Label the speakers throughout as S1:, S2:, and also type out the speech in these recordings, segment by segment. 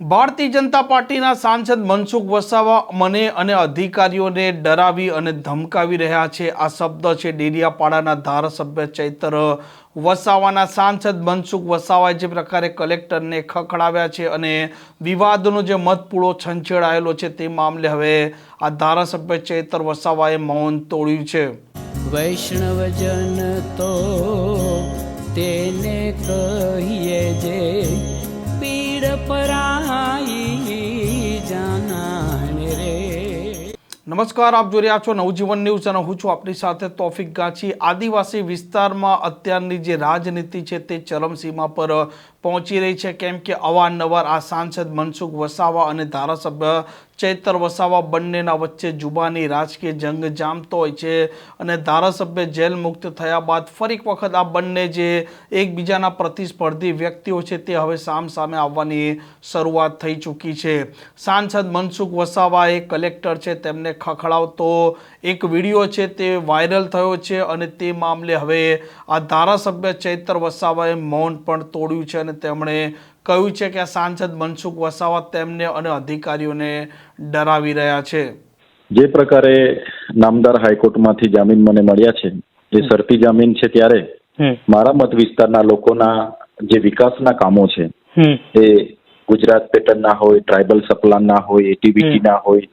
S1: ભારતીય જનતા પાર્ટીના સાંસદ મનસુખ વસાવા મને અને અધિકારીઓને ડરાવી અને ધમકાવી રહ્યા છે. આ શબ્દ છે ડેરિયાપાડાના ધારાસભ્ય ચૈતર વસાવાના. સાંસદ મનસુખ વસાવાએ જે પ્રકારે કલેક્ટરને ખખડાવ્યા છે અને વિવાદનો જે મતપૂળો છંછેડાયેલો છે તે મામલે હવે આ ધારાસભ્ય ચૈતર વસાવાએ મૌન તોડ્યું છે.
S2: વૈષ્ણવજન તો તેને કહીએ
S1: નમસ્કાર આપ જોઈ રહ્યા છો નવજીવન ન્યૂઝ અને હું છું આપણી સાથે તોફિક ગાંચી આદિવાસી વિસ્તારમાં અત્યારની જે રાજનીતિ છે તે ચરમસીમા પર પહોંચી રહી છે. કેમ કે અવારનવાર આ સાંસદ મનસુખ વસાવા અને ધારાસભ્ય ચૈતર વસાવા બંનેના વચ્ચે જુબાની રાજકીય જંગ જામતો હોય છે અને ધારાસભ્ય જેલ મુક્ત થયા બાદ ફરી વખત આ બંને જે એકબીજાના પ્રતિસ્પર્ધી વ્યક્તિઓ છે તે હવે સામ સામે આવવાની શરૂઆત થઈ ચૂકી છે. સાંસદ મનસુખ વસાવા એ કલેક્ટર છે. તેમને ખખડાવતો એક વીડિયો છે તે વાયરલ થયો છે અને તે મામલે હવે આ ધારાસભ્ય ચૈતર વસાવાએ મૌન પણ તોડ્યું છે અને તેમણે કહ્યું છે કે આ સાંસદ મનસુખ વસાવા તેમને અને અધિકારીઓને ડરાવી રહ્યા છે.
S3: જે પ્રકારે નામદાર હાઈકોર્ટમાંથી જામીન મને મળ્યા છે જે શરતી જામીન છે ત્યારે મારા મત વિસ્તારના લોકોના જે વિકાસના કામો છે એ ગુજરાત પેટર્નના હોય ટ્રાઇબલ સપ્લાનના હોય એટીવીટી ના હોય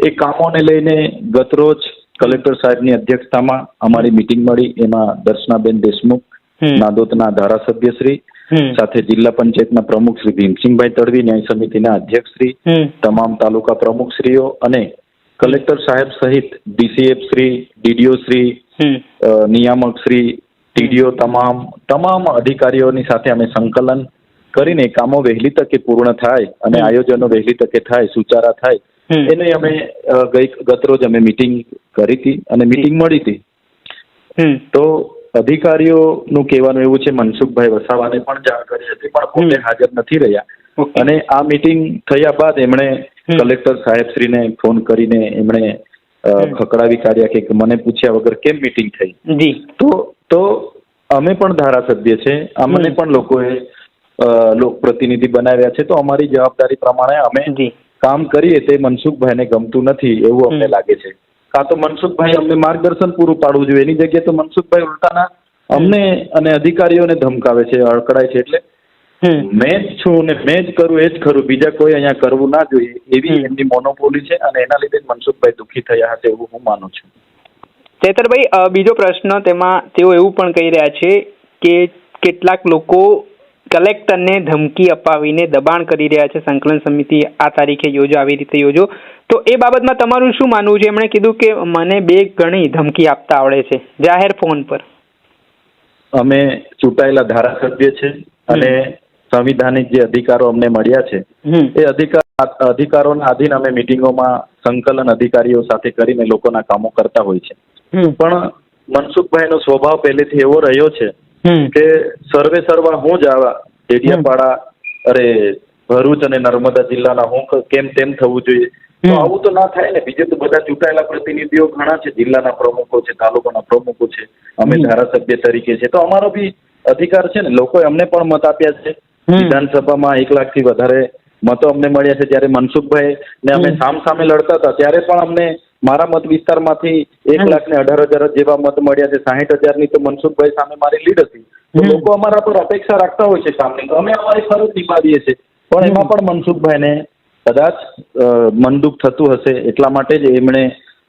S3: એ કામોને લઈને ગતરોજ કલેક્ટર સાહેબની અધ્યક્ષતામાં અમારી મિટિંગ મળી. એમાં દર્શનાબેન દેશમુખ નાદોદના ધારાસભ્ય શ્રી સાથે જિલ્લા પંચાયતના પ્રમુખ શ્રી ભીમસિંહભાઈ તડવી ન્યાય સમિતિના અધ્યક્ષ શ્રી તમામ તાલુકા પ્રમુખ શ્રીઓ અને કલેક્ટર સાહેબ સહિત ડીસીએફ શ્રી ડીડીઓ શ્રી નિયામક શ્રી ટીડીઓ તમામ તમામ અધિકારીઓની સાથે અમે સંકલન કરીને કામો વહેલી તકે પૂર્ણ થાય અને આયોજનો વહેલી તકે થાય સુચારા થાય. એને અમે ગઈ ગતરોજ અમે મિટિંગ કરી હતી અને મિટિંગ મળી હતી. તો અધિકારીઓનું કહેવાનું એવું છે મનસુખભાઈ વસાવાને પણ જાણ કરી હતી પણ પોતે હાજર નથી રહ્યા. અને આ મીટિંગ થયા બાદ એમણે કલેક્ટર સાહેબશ્રીને ફોન કરીને એમણે ખકડાવી કાઢ્યા કે મને પૂછ્યા વગર કેમ મીટિંગ થઈ?
S4: જી.
S3: તો તો અમે પણ ધારાસભ્ય છે અમને પણ લોકોએ લોકપ્રતિનિધિ બનાવ્યા છે તો અમારી જવાબદારી પ્રમાણે અમે કામ કરીએ તે મનસુખભાઈને ગમતું નથી એવું અમને લાગે છે. કાં તો મનસુખભાઈ અમને માર્ગદર્શન પૂરું પાડવું જોઈએ. એની જગ્યાએ તો મનસુખભાઈ ઉલટાના અમને અને અધિકારીઓને ધમકાવે છે અડકડાય છે. એટલે મેં જ છું ને મેં જ કરું એ જ ખરું. બીજા કોઈ અહીંયા કરવું ના જોઈએ. એવી એમની મોનોપોલી છે અને એના લીધે મનસુખભાઈ દુઃખી થયા હશે એવું હું માનું છું.
S4: ચેતરભાઈ બીજો પ્રશ્ન તેમાં તેઓ એવું પણ કહી રહ્યા છે કે કેટલાક લોકો કલેક્ટરને ધમકી અપાવીને દબાણ કરી રહ્યા છે. સંકલન સમિતિ આ તારીખે યોજો આવી રીતે યોજો. તો એ બાબતમાં તમારું શું માનવું છે? એમણે કીધું કે મને બે ગણી ધમકી આપતા આવડે છે. જાહેર ફોન પર.
S3: અમે ચૂંટાયેલા ધારાસભ્ય છે અને સંવિધાનિક જે અધિકારો અમને મળ્યા છે એ અધિકાર અધિકારોના આધીન અમે મિટિંગોમાં સંકલન અધિકારીઓ સાથે કરીને લોકોના કામો કરતા હોય છે. પણ મનસુખભાઈનો સ્વભાવ પહેલેથી એવો રહ્યો છે કે સર્વે સર્વા હું જ આવા ડેડિયાપાડા અરે ભરૂચ અને નર્મદા જિલ્લાના હું કેમ તેમ થવું જોઈએ. તો આવું તો ના થાય ને. બીજે તો બધા ચૂંટાયેલા પ્રતિનિધિઓ ઘણા છે જિલ્લાના પ્રમુખો છે તાલુકાના પ્રમુખો છે. અમે ધારાસભ્ય તરીકે છે. તો અમારો બી અધિકાર છે ને. લોકોએ અમને પણ મત આપ્યા છે. વિધાનસભામાં એક લાખથી વધારે મતો અમને મળ્યા છે. ત્યારે મનસુખભાઈ ને અમે સામ સામે લડતા હતા ત્યારે પણ અમને મારા મત વિસ્તારમાંથી એક લાખ ને અઢાર હજાર જેવા મત મળ્યા છે. સાહીઠ હજારની તો મનસુખભાઈ સામે મારી લીડ હતી. તો લોકો અમારા પર અપેક્ષા રાખતા હોય છે સામે. તો અમે અમારી ફરજ નિભાવીએ છીએ. પણ એમાં પણ મનસુખભાઈને કદાચ મનદુખ થતું હશે એટલા માટે જ એમણે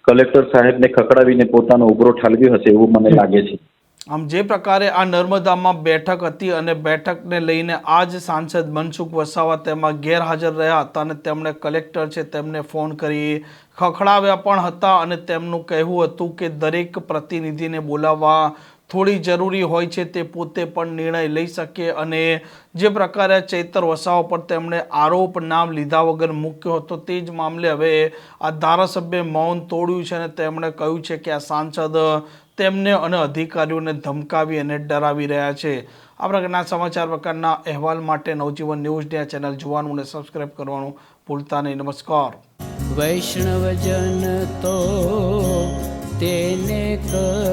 S3: કલેક્ટર સાહેબને ખકડાવીને પોતાનો ઉભરો ઠાલવ્યો હશે એવું મને લાગે છે.
S1: આમ જે પ્રકારે આ નર્મદામાં બેઠક હતી અને બેઠકને લઈને આજ સાંસદ મનસુખ વસાવા તેમાં ગેરહાજર રહ્યા હતા અને તેમણે કલેક્ટર છે તેમને ફોન કરી ખખડાવ્યા પણ હતા અને તેમનું કહેવું હતું કે દરેક પ્રતિનિધિને બોલાવવા થોડી જરૂરી હોય છે તે પોતે પણ નિર્ણય લઈ શકે અને જે પ્રકારે ચૈતર વસાવા પર તેમણે આરોપ નામ લીધા વગર મૂક્યો હતો તે જ મામલે હવે આ ધારાસભ્ય મૌન તોડ્યું છે અને તેમણે કહ્યું છે કે આ સાંસદ તેમને અને અધિકારીઓને ધમકાવી અને ડરાવી રહ્યા છે. આ પ્રકારના સમાચાર પ્રકારના અહેવાલ માટે નવજીવન ન્યૂઝની આ ચેનલ જોવાનું અને સબસ્ક્રાઈબ કરવાનું ભૂલતા નહીં. નમસ્કાર.
S2: વૈષ્ણવજન તો તેને કહીએ